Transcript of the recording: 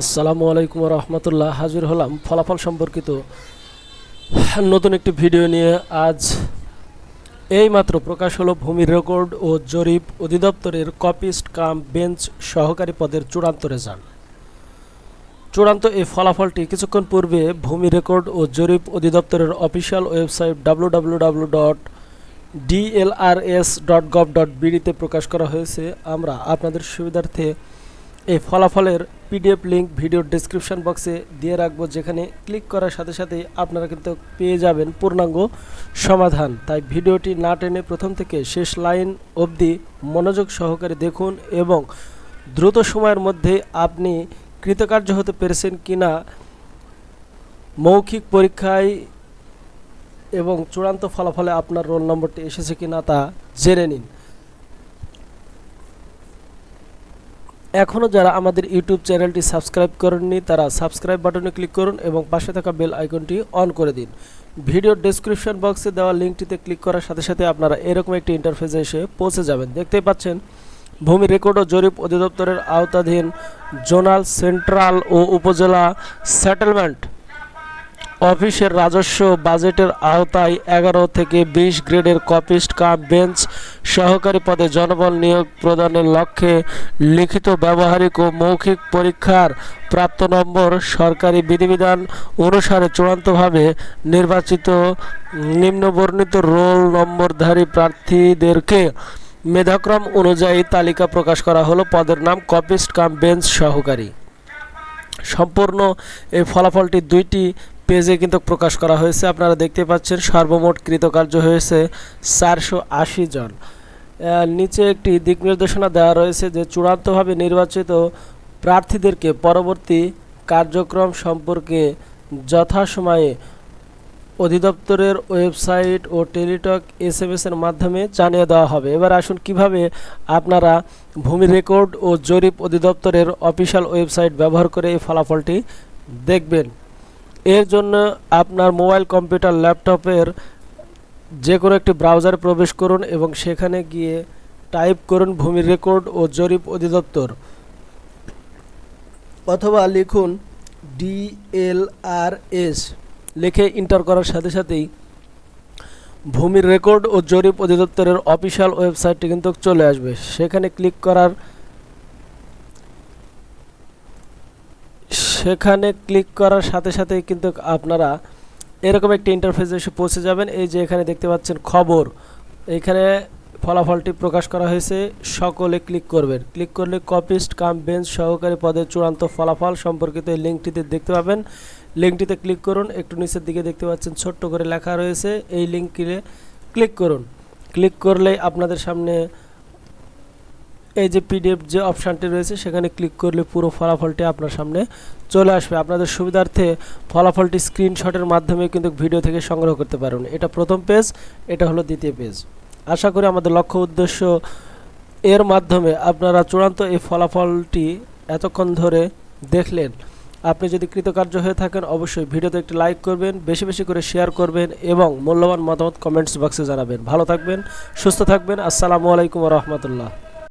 আসসালামু আলাইকুম রহমতুল্লাহ। হাজির হলাম ফলাফল সম্পর্কিত নতুন একটি ভিডিও নিয়ে। আজ এইমাত্র প্রকাশ হলো ভূমি রেকর্ড ও জরিপ অধিদপ্তরের কপিস্ট কাম বেঞ্চ সহকারী পদের চূড়ান্ত রেজাল্ট। চূড়ান্ত এই ফলাফলটি কিছুক্ষণ পূর্বে ভূমি রেকর্ড ও জরিপ অধিদপ্তরের official website W W W dot DLRS dot gov dot বিডিতে প্রকাশ করা হয়েছে। আমরা আপনাদের সুবিধার্থে এই ফলাফলের পিডিএফ লিঙ্ক ভিডিওর ডেসক্রিপশন বক্সে দিয়ে রাখব, যেখানে ক্লিক করার সাথে সাথে আপনারা কিন্তু পেয়ে যাবেন পূর্ণাঙ্গ সমাধান। তাই ভিডিওটি না টেনে প্রথম থেকে শেষ লাইন অবধি মনোযোগ সহকারে দেখুন এবং দ্রুত সময়ের মধ্যে আপনি কৃতকার্য হতে পেরেছেন কিনা মৌখিক পরীক্ষায় এবং চূড়ান্ত ফলাফলে আপনার রোল নম্বরটি এসেছে কিনা তা জেনে নিন। এখনও যারা আমাদের ইউটিউব চ্যানেলটি সাবস্ক্রাইব করেননি, তারা সাবস্ক্রাইব বাটনে ক্লিক করুন এবং পাশে থাকা বেল আইকনটি অন করে দিন। ভিডিও ডেসক্রিপশন বক্সে দেওয়া লিঙ্কটিতে ক্লিক করার সাথে সাথে আপনারা এরকম একটি ইন্টারফেসে এসে পৌঁছে যাবেন। দেখতেই পাচ্ছেন, ভূমি রেকর্ড ও জরিপ অধিদপ্তরের আওতাধীন জোনাল সেন্ট্রাল ও উপজেলা সেটেলমেন্ট অফিসের রাজস্ব বাজেটের আওতায় এগারো থেকে বিশ গ্রেডের কপিস্ট কাপ বেঞ্চ সহকারী পদে জনবল নিয়োগ প্রদানের লক্ষ্যে লিখিত ব্যবহারিক ও মৌখিক পরীক্ষার প্রাপ্ত নম্বর সরকারি বিধিবিধান অনুসারে চূড়ান্তভাবে নির্বাচিত নিম্নবর্ণিত রোল নম্বরধারী প্রার্থীদেরকে মেধাক্রম অনুযায়ী তালিকা প্রকাশ করা হলো। পদের নাম কপিস্ট কাম বেঞ্চ সহকারী। সম্পূর্ণ এই ফলাফলটি দুইটি পেজে কিন্তু প্রকাশ করা হয়েছে। আপনারা দেখতে পাচ্ছেন সর্বমোট কৃতকার্য হয়েছে চারশো আশি জন। নিচে একটি দিক নির্দেশনা দেওয়া রয়েছে যে চূড়ান্তভাবে নির্বাচিত প্রার্থীদেরকে পরবর্তী কার্যক্রম সম্পর্কে যথাসময়ে অধিদপ্তরের ওয়েবসাইট ও টেলিটক এস এম এর মাধ্যমে জানিয়ে দেওয়া হবে। এবার আসুন কীভাবে আপনারা ভূমি রেকর্ড ও জরিপ অধিদপ্তরের অফিসিয়াল ওয়েবসাইট ব্যবহার করে এই ফলাফলটি দেখবেন। এর জন্য আপনার মোবাইল, কম্পিউটার ল্যাপটপের যে কোনো একটি ব্রাউজারে প্রবেশ করুন এবং সেখানে গিয়ে টাইপ করুন ভূমি রেকর্ড ও জরিপ অধিদপ্তর অথবা লিখুন ডিএলআরএস। লিখে ইন্টার করার সাথে সাথেই ভূমির রেকর্ড ও জরিপ অধিদপ্তরের অফিসিয়াল ওয়েবসাইটটি কিন্তু চলে আসবে। সেখানে ক্লিক করার সেখানে ক্লিক করার সাথে সাথে কিন্তু আপনারা এরকম একটি ইন্টারফেসে এসে পৌঁছে যাবেন। এই যে এখানে দেখতে পাচ্ছেন খবর। এইখানে ফলাফলটি প্রকাশ করা হয়েছে। সকলে ক্লিক করবেন। ক্লিক করলে কপিস্ট কাম বেঞ্চ সহকারী পদের চূড়ান্ত ফলাফল সম্পর্কিত এই লিঙ্কটিতে দেখতে পাবেন। লিঙ্কটিতে ক্লিক করুন। একটু নিচের দিকে দেখতে পাচ্ছেন ছোট্ট করে লেখা রয়েছে। এই লিঙ্কে ক্লিক করুন। ক্লিক করলেই আপনাদের সামনে এই যে পিডিএফ যে অপশানটি রয়েছে, সেখানে ক্লিক করলে পুরো ফলাফলটি আপনার সামনে চলে আসবে। আপনাদের সুবিধার্থে ফলাফলটি স্ক্রিনশটের মাধ্যমে কিন্তু ভিডিও থেকে সংগ্রহ করতে পারবেন এটা প্রথম পেজ এটা হলো দ্বিতীয় পেজ আশা করি আমাদের লক্ষ্য উদ্দেশ্য এর মাধ্যমে আপনারা চূড়ান্ত এই ফলাফলটি এতক্ষণ ধরে দেখলেন। আপনি যদি কৃতকার্য হয়ে থাকেন, অবশ্যই ভিডিওতে একটি লাইক করবেন, বেশি বেশি করে শেয়ার করবেন এবং মূল্যবান মতামত কমেন্টস বক্সে জানাবেন। ভালো থাকবেন, সুস্থ থাকবেন। আসসালামু আলাইকুম রহমতুল্লাহ।